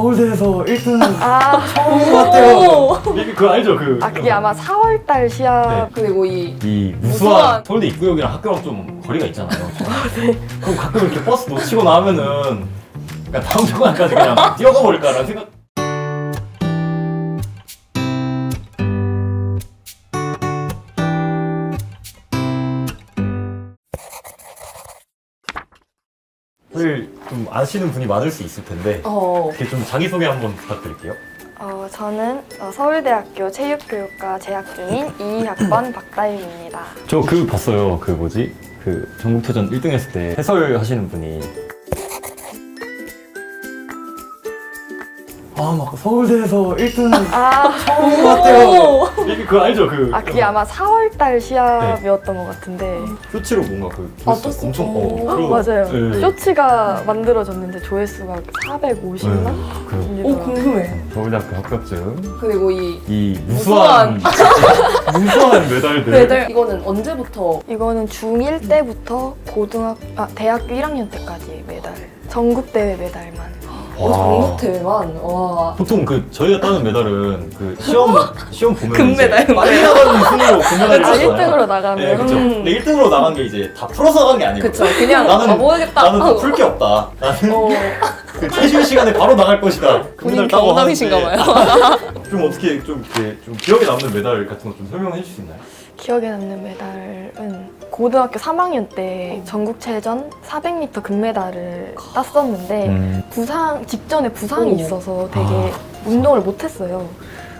서울대에서 1등 아, 것 같아요. 이게 그거 알죠? 그. 아 그게 아마 4월달 시합 그리고 이 이 무수한 무수한- 서울대 입구역이랑 학교랑 좀 거리가 있잖아요. 그럼 가끔 이렇게 버스 놓치고 나면은 그러니까 다음 주간까지 그냥 뛰어가 버릴까라는 생각. 사실 좀 아시는 분이 많을 수 있을 텐데 어 이렇게 좀 자기소개 한번 부탁드릴게요. 어, 저는 어, 서울대학교 체육교육과 재학 중인 22학번 박다임입니다. 저 그 봤어요. 그 뭐지? 그 전국체전 1등 했을 때 해설 하시는 분이 아 막 서울대에서 1등 아, 처음인 것 같아요. 이게 그거 알죠? 그 아 그게 아마 4월달 시합이었던 것 같은데 쇼츠로 뭔가 그 아, 떴어? 엄청 어, 오. 그런- 맞아요. 네. 쇼츠가 만들어졌는데 조회수가 450만? 네, 그 오, 궁금해 서울대학교 합격증 그리고 이 이 무수한 무수한 메달들 메달 이거는 언제부터 이거는 중1 때부터 고등학 아 대학교 1학년 때까지 메달 전국 대회 메달만 어, 와. 전국 대회만 와 보통 그 저희가 따는 메달은 그 시험 시험 보면 금메달. 이제 많이 나가는 순으로 금메달이 아 있잖아요. 1등으로 네, 나가면 그쵸. 음. 근데 1등으로 나간 게 이제 다 풀어서 나간 게 아니에요. 그쵸 그냥 나는- 아 모르겠다 나는 하고. 풀 게 없다. 나는 어, 그 최신 시간에 바로 나갈 것이다. 본인 금메달 따고 경험이신가 하는데 봐요 좀 어떻게 좀 이렇게 좀 기억에 남는 메달 같은 거 좀 설명해 주실 수 있나요? 기억에 남는 메달은 고등학교 3학년 때 전국체전 400m 금메달을 땄었는데 음. 부상 직전에 부상이 오. 있어서 되게 아. 운동을 못했어요.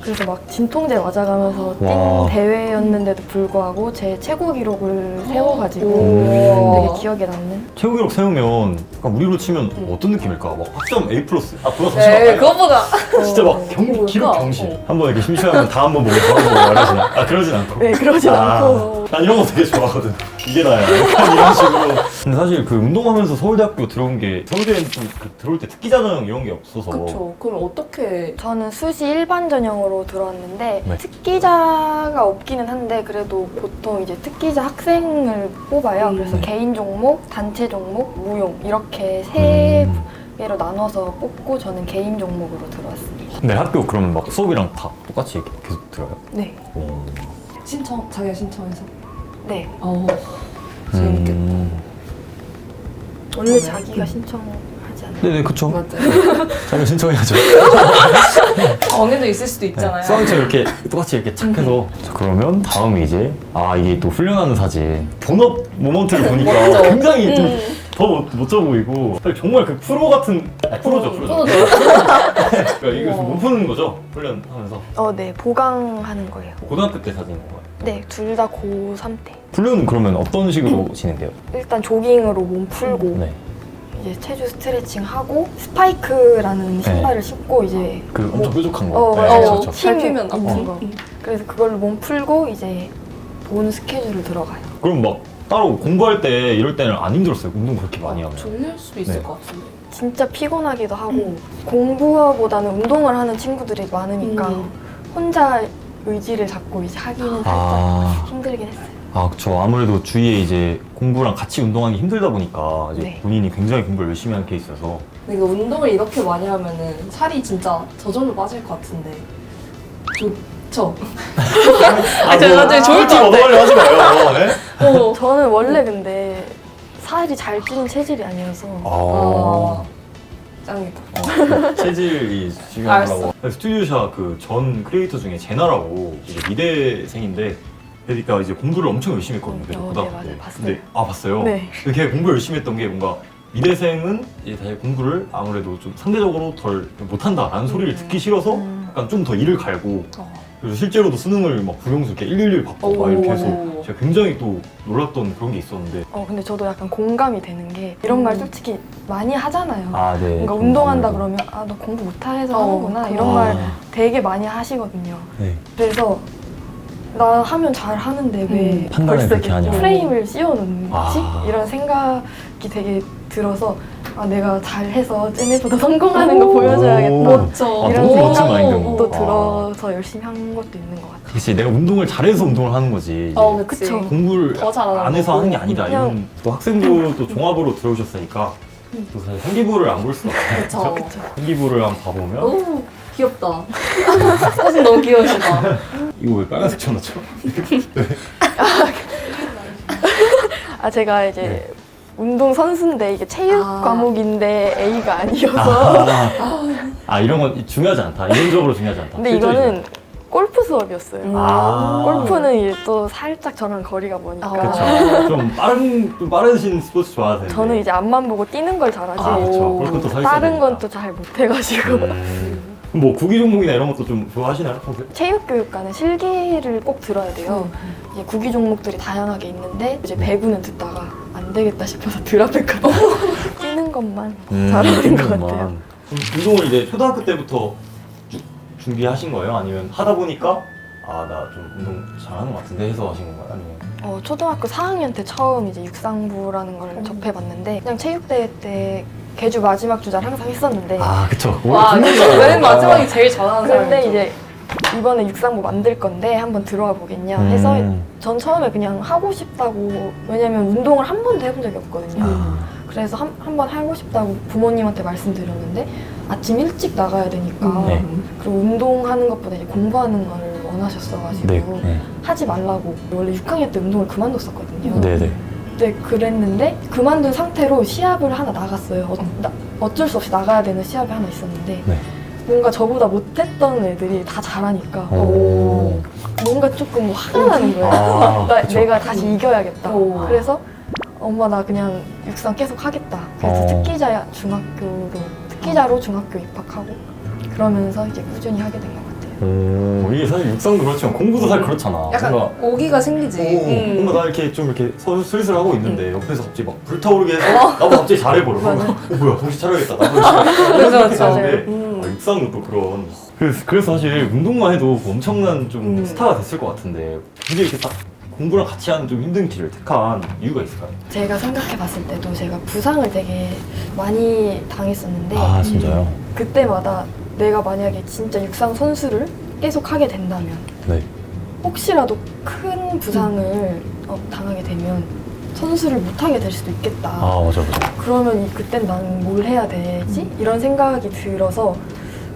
그래서 막 진통제 맞아가면서 뛴 와. 대회였는데도 불구하고 제 최고 기록을 세워가지고 오. 되게 기억에 남는. 최고 기록 세우면 약간 우리로 치면 음. 어떤 느낌일까? 막 학점 A 플러스. 아 그거 네 그것보다 진짜 막 어, 경? 기록 경신. 어. 한번 이렇게 심심하면 다 한번 보고 바로 보고 말하진 않. 아 그러진 않고. 네 그러진 아, 않고 난 이런 거 되게 좋아하거든. 이게 나야. 약간 이런 식으로. 근데 사실 그 운동하면서 서울대학교 들어온 게 서울대는 좀그 들어올 때 특기자 전형 이런 게 없어서. 그쵸 그럼 어떻게 저는 수시 일반 전형으로 들어왔는데 네. 특기자가 없기는 한데 그래도 보통 이제 특기자 학생을 뽑아요. 음. 그래서 네. 개인 종목, 단체 종목, 무용 이렇게 세 음. 개로 나눠서 뽑고 저는 개인 종목으로 들어왔습니다. 근데 학교 그러면 막 수업이랑 다 똑같이 이렇게 계속 들어요? 네, 오. 신청 자기가 신청해서 네. 어 재밌겠다 음. 원래 네. 자기가 신청 하지 않아요. 네네 그쵸. 맞아요 자기 신청해야죠. 정해져 있을 수도 있잖아요 수학처럼 이렇게 똑같이 이렇게 착 해서 자, 그러면 다음이 이제 아 이게 또 훈련하는 사진 본업 모먼트를 보니까 멋져. 굉장히 음. 좀더 멋져 보이고 정말 그 프로 같은 아, 프로죠 프로죠 프로죠. 그러니까 이거 우와. 못 푸는 거죠 훈련하면서 어, 네. 보강하는 거예요. 고등학교 때 사진인 거예요 네, 둘 다 고3 때. 훈련은 그러면 어떤 식으로 진행돼요? 일단 조깅으로 몸 풀고 네. 이제 체주 스트레칭 하고 스파이크라는 신발을 신고 이제 그 엄청 뭐- 뾰족한 거 어, 네, 맞아요. 그렇죠, 그렇죠. 힘 밟히면 아픈 거. 거 그래서 그걸로 몸 풀고 이제 본 스케줄을 들어가요. 그럼 막 따로 공부할 때 이럴 때는 안 힘들었어요 운동 그렇게 많이 하면 졸릴 수도 있을 네. 것 같은데 진짜 피곤하기도 하고 공부보다는 운동을 하는 친구들이 많으니까 음. 혼자 의지를 잡고 이제 하기는 살짝 아, 힘들긴 했어요. 아 그쵸 아무래도 주위에 이제 공부랑 같이 운동하기 힘들다 보니까 이제 네. 본인이 굉장히 공부를 열심히 하는 케이스여서 근데 이거 운동을 이렇게 많이 하면은 살이 진짜 저절로 빠질 것 같은데 좋죠? 아, 저 나중에 좋을 것 같아. 얻어가려 하지 마요. 네? 어. 저는 원래 근데 살이 잘 찌는 체질이 아니어서 아, 짱이다. 체질이 중요하다고. 스튜디오샤 그전 크리에이터 중에 제나라고 이제 미대생인데 그러니까 이제 공부를 엄청 열심히 했거든요. 음, 어, 고등학교 네, 맞아요. 때. 봤어요. 근데 아 봤어요. 네. 근데 걔 공부 열심히 했던 게 뭔가 미대생은 이제 사실 공부를 아무래도 좀 상대적으로 덜 못한다라는 소리를 음. 듣기 싫어서 음. 약간 좀 더 일을 갈고 어. 그래서 실제로도 수능을 막 불용수 이렇게 111 받고 막 이렇게 해서 오. 제가 굉장히 또 놀랐던 그런 게 있었는데 어 근데 저도 약간 공감이 되는 게 이런 음. 말 솔직히 많이 하잖아요. 아 네. 뭔가 운동한다 그러면 아 너 공부 못해서 어, 하는구나. 이런 아. 말 되게 많이 하시거든요. 네. 그래서 나 하면 잘 하는데 왜 음. 판단을 벌써 그렇게 이렇게 하냐. 프레임을 씌워놓는지 아. 이런 생각이 되게 들어서 아 내가 잘해서 쟤네보다 성공하는 거 오. 보여줘야겠다 멋져. 아, 이런 너무 멋진 생각도 아. 들어서 열심히 한 것도 있는 것 같아요. 그치 내가 운동을 잘해서 운동을 하는 거지 어, 그치. 그쵸. 공부를 더 잘하는 안 해서 거고. 하는 게 아니다 이런 또 학생도 또 종합으로 들어오셨으니까 또 사실 생기부를 안 볼 수가 없어요. 그쵸. 생기부를 한번 봐보면 너무 귀엽다. 사진 너무 귀여우시다. 이거 왜 빨간색 쳐놨죠? 아 제가 이제 운동 선수인데 이게 체육 아. 과목인데 A가 아니어서 아, 아 이런 건 중요하지 않다. 이론적으로 중요하지 않다. 근데 실전이 이거는 골프 수업이었어요. 음. 아. 골프는 이제 또 살짝 저랑 거리가 머니까 아. 그렇죠. 좀 빠른 좀 빠르신 스포츠 좋아하세요. 저는 이제 앞만 보고 뛰는 걸 잘하지 아 그렇죠. 골프 또서 있어야 다른 되니까. 건또잘 못해가지고 음. 그럼 뭐 구기 종목이나 이런 것도 좀 좋아하시나요? 평소에? 체육교육과는 실기를 꼭 들어야 돼요. 이제 구기 종목들이 다양하게 있는데 이제 배구는 듣다가 안 되겠다 싶어서 드랍했거든요. 뛰는 것만 잘하는 것 같아요. 운동을 이제 초등학교 때부터 쭉 준비하신 거예요? 아니면 하다 보니까 아 나 좀 운동 잘하는 것 같은데 해서 하신 건가요? 아니면 어, 초등학교 4학년 때 처음 이제 육상부라는 걸 음. 접해봤는데 그냥 체육대회 때 개주 마지막 주자를 항상 했었는데 아 그쵸. 와, 맨 마지막이 제일 잘하는 사람. 근데 이제 이번에 육상부 만들 건데 한번 들어와 보겠냐 음. 해서 전 처음에 그냥 하고 싶다고 왜냐면 운동을 한 번도 해본 적이 없거든요. 아. 그래서 한, 한번 하고 싶다고 부모님한테 말씀드렸는데 아침 일찍 나가야 되니까 네. 그리고 운동하는 것보다 이제 공부하는 거를 원하셨어가지고 네. 네. 하지 말라고 원래 6학년 때 운동을 그만뒀었거든요. 네네. 네 그랬는데 그만둔 상태로 시합을 하나 나갔어요. 어, 나- 어쩔 수 없이 나가야 되는 시합이 하나 있었는데 네. 뭔가 저보다 못했던 애들이 다 잘하니까 오. 뭔가 조금 화가 나는 거예요. 아, 나, 그쵸. 내가 다시 이겨야겠다. 오. 그래서 엄마 나 그냥 육상 계속 하겠다. 그래서 어. 특기자 중학교로 특기자로 중학교 입학하고 그러면서 이제 꾸준히 하게 된 것 같아요. 오, 이게 사실 육상도 그렇지만 공부도 사실 그렇잖아. 약간 뭔가 오기가 생기지. 오, 음. 뭔가 나 이렇게 좀 이렇게 서- 슬슬 하고 있는데 옆에서 갑자기 막 불타오르게 해서 나도 갑자기 잘해버려. 맞아. 어, 뭐야 정신 차려야겠다. 나도 이렇게 그죠, 이렇게 그죠. 가는데 음. 아, 육상도 또 그런. 그래서, 그래서 사실 운동만 해도 엄청난 좀 음. 스타가 됐을 것 같은데 굳이 이렇게 딱 공부랑 같이 하는 좀 힘든 길을 택한 이유가 있을까요? 제가 생각해 봤을 때도 제가 부상을 되게 많이 당했었는데 아, 진짜요? 그때마다 내가 만약에 진짜 육상 선수를 계속 하게 된다면 네. 혹시라도 큰 부상을 어, 당하게 되면 선수를 못 하게 될 수도 있겠다. 아 맞아 맞아. 그러면 이- 그땐 난 뭘 해야 되지? 이런 생각이 들어서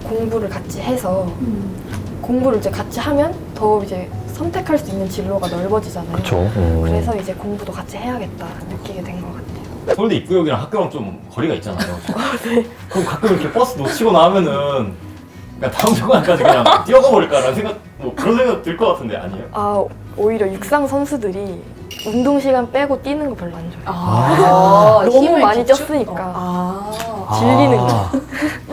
공부를 같이 해서 음. 공부를 이제 같이 하면 더 이제 선택할 수 있는 진로가 넓어지잖아요. 그쵸. 그래서 이제 공부도 같이 해야겠다 느끼게 된 것 같아요. 서울대 입구역이랑 학교랑 좀 거리가 있잖아요. 네. 그럼 가끔 이렇게 버스 놓치고 나면은 그냥 다음 중간까지 그냥 뛰어가 버릴까라는 생각, 뭐 그런 생각 들 것 같은데 아니에요? 아 오히려 육상 선수들이 운동 시간 빼고 뛰는 거 별로 안 좋아해요. 아, 너무 힘을 많이 기축- 뛰었으니까. 아. 질리는 아,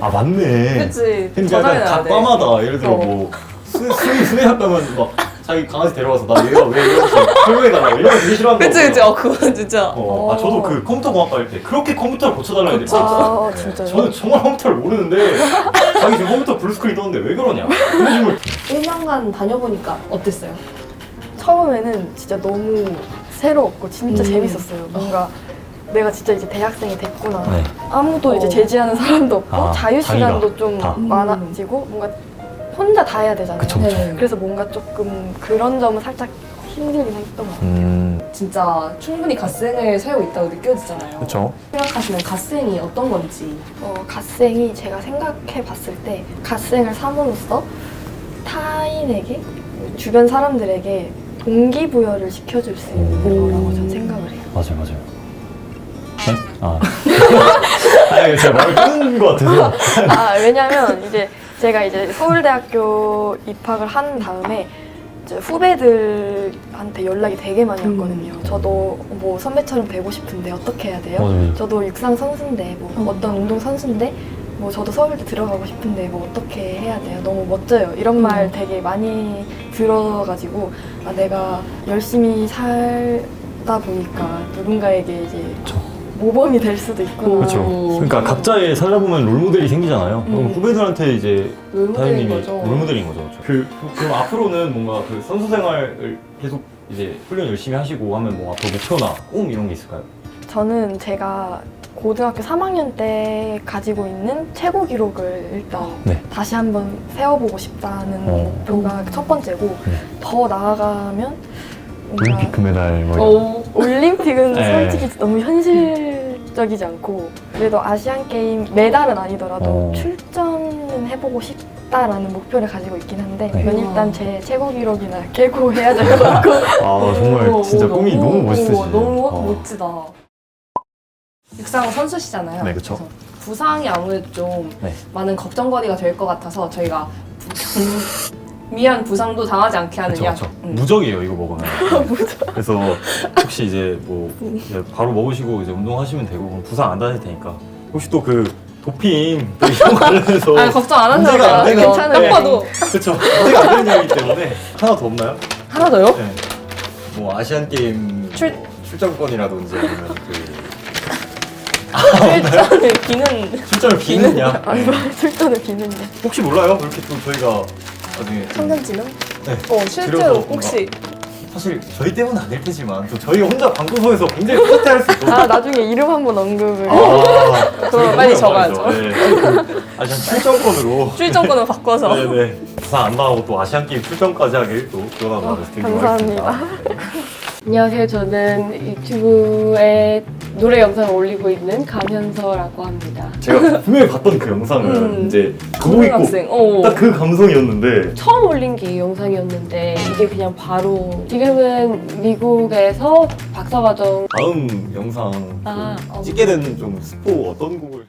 아 맞네. 그치. 그러니까 약간 안 돼. 각과마다 예를 들어 어. 뭐 수, 수, 수의학 가면 막 자기 강아지 데려와서 나 얘가 왜 이러지 설명해달라 이런 거 되게 싫어한다고 그치, 그치. 어, 그건 진짜. 어, 아 어. 저도 그 컴퓨터 공학과 할 때 그렇게 컴퓨터를 고쳐달라는 그쵸. 있었어요 아 진짜요? 저는 정말 컴퓨터를 모르는데 자기 지금 컴퓨터 블루스크린 떴는데 왜 그러냐 그런 식으로 1년간 다녀보니까 어땠어요? 처음에는 진짜 너무 새로웠고 진짜 음. 재밌었어요. 뭔가 내가 진짜 이제 대학생이 됐구나. 네. 아무도 이제 어. 제지하는 사람도 없고 아, 자유 시간도 좀 다. 많아지고 뭔가 혼자 다 해야 되잖아요. 그쵸, 그쵸. 네. 그래서 뭔가 조금 그런 점은 살짝 힘들긴 했던 것 같아요. 음 진짜 충분히 갓생을 살고 있다고 느껴지잖아요. 그쵸 생각하시는 갓생이 어떤 건지. 어, 갓생이 제가 생각해 봤을 때 갓생을 삼으로써 타인에게 주변 사람들에게 동기부여를 시켜줄 수 있는 오. 거라고 저는 생각을 해요. 맞아요 맞아요 네? 아 아니 제가 말을 끊는 것 같아서 아 왜냐면 이제 제가 이제 서울대학교 입학을 한 다음에 이제 후배들한테 연락이 되게 많이 음. 왔거든요. 저도 뭐 선배처럼 되고 싶은데 어떻게 해야 돼요? 맞아요 저도 육상 선수인데 뭐 음. 어떤 운동 선수인데 뭐 저도 서울대 들어가고 싶은데 뭐 어떻게 해야 돼요? 너무 멋져요. 이런 말 음. 되게 많이 들어가지고 아 내가 열심히 살다 보니까 누군가에게 이제 모범이 될 수도 있구나. 그렇죠. 오. 그러니까 각자의 살다 보면 롤모델이 생기잖아요. 그럼 음. 후배들한테 이제 롤모델인 다현님이 거죠. 롤모델인 거죠. 그 그 럼 앞으로는 뭔가 그 선수 생활을 계속 이제 훈련 열심히 하시고 하면 뭐 앞으로 목표나 꿈 이런 게 있을까요? 저는 제가 고등학교 3학년 때 가지고 있는 최고 기록을 일단 네. 다시 한번 세워보고 싶다는 어. 목표가 첫 번째고 네. 더 나아가면 뭔가 금메달 뭐 오. 올림픽은 네. 솔직히 너무 현실 자극적이지 않고 그래도 아시안 게임 메달은 아니더라도 어. 출전은 해보고 싶다라는 목표를 가지고 있긴 한데 네. 이건 일단 제 최고 기록이나 깨고 해야 될 것 같고 아 정말 오, 진짜 오, 꿈이 너무- 너무 멋있으시네. 오, 너무 어. 멋지다. 육상 선수시잖아요. 네, 그쵸. 그래서 부상이 아무래도 좀 네. 많은 걱정거리가 될 것 같아서 저희가 미안 부상도 당하지 않게 하는 약. 그쵸. 음. 무적이에요 이거 먹으면. 그래서 혹시 이제 뭐 이제 바로 먹으시고 이제 운동하시면 되고 그럼 부상 안 다닐 테니까 혹시 또 그 도핑 또 이런 관련해서 아니 걱정 안 문제가 되는 이거 괜찮은 딱거 봐도 그렇죠 문제가 안 되는 이야기 때문에 하나 더 없나요? 하나 더요? 네. 뭐 아시안 게임 출- 출전권이라든지 아니면 그 일단은 기는 출전을 비느냐 아니 출전을 비는데 혹시 몰라요? 그렇게 또 저희가 나중에 좀 청년지능? 네. 어 실제로 혹시 사실 저희 때문은 아닐 테지만 또 저희 혼자 방송에서 굉장히 뿌듯해할 수 있거든요. 아 나중에 이름 한번 언급을 아, 그럼 빨리 적어야죠. 네. 그 아시안 출전권으로. 출전권을 바꿔서 네네. 부산 안 나가고 또 아시안 게임 출전까지 하길 또 기원하고 어, 하겠습니다. 감사합니다. 안녕하세요. 저는 유튜브에 노래 영상을 올리고 있는 강현서라고 합니다. 제가 분명히 봤던 그 영상은 음. 이제 교복 입고 고등학생. 어. 딱 그 감성이었는데 처음 올린 게이 영상이었는데 이게 그냥 바로 지금은 미국에서 박사과정 다음 영상 좀 아, 찍게 되는 좀 스포 어떤 곡을